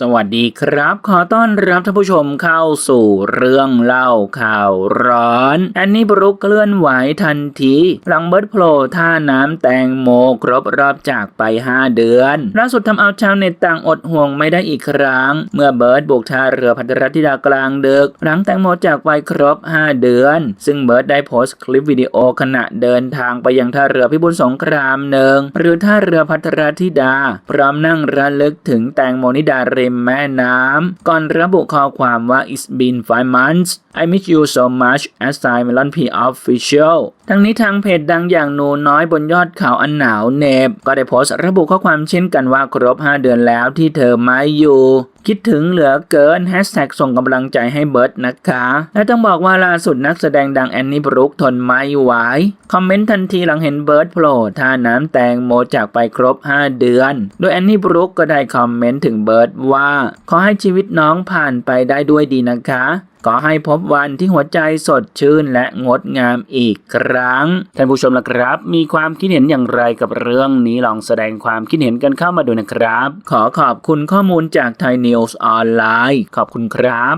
สวัสดีครับ ขอต้อนรับท่านผู้ชมเข้าสู่เรื่องเล่าข่าวร้อนแอนนี่บรุกเคลื่อนไหวทันทีหลังเบิร์ดโผล่ท่าน้ำแตงโมครบรอบจากไป 5 เดือนล่าสุดทำเอาชาวเน็ตต่างอดห่วงไม่ได้อีกครั้ง เมื่อเบิร์ดบุกท่าเรือพัทรธิดากลางดึก หลังแตงโมจากไปครบ 5 เดือน ซึ่งเบิร์ดได้โพสต์คลิปวิดีโอขณะเดินทางไปยังท่าเรือพิบูลสงครามหนึ่งหรือท่าเรือพัทรธิดา พร้อมนั่งระลึกถึงแตงโมนิดาเรมแม่น้ำ ก่อนระบุข้อความว่า it's been five months I miss you so much as I Melon P official ทั้งนี้ทางเพจดังอย่างหนูน้อยบนยอดเขาอันหนาวเนบ ก็ได้โพสต์ระบุข้อความเช่นกันว่าครบ 5 เดือนแล้วที่เธอไม่อยู่ คิดถึงเหลือเกินแฮชแท็กส่งกำลังใจให้เบิร์ดนะคะ และต้องบอกว่าล่าสุดนักแสดงดังแอนนี่บรุกทนไม่ไหวคอมเมนต์ทันทีหลังเห็นเบิร์ดโผล่ท่าน้ำแตงโมจากไปครบ 5 เดือน โดยแอนนี่บรุกก็ได้คอมเมนต์ถึงเบิร์ดว่า ขอให้ชีวิตน้องผ่านไปได้ด้วยดีนะคะขอให้พบวันที่หัวใจสดชื่นและงดงามอีกครั้ง ท่านผู้ชมล่ะครับ มีความคิดเห็นอย่างไรกับเรื่องนี้ลองแสดงความคิดเห็นกันเข้ามาดูนะครับ ขอขอบคุณข้อมูลจากไทยนิวส์ออนไลน์ขอบคุณครับ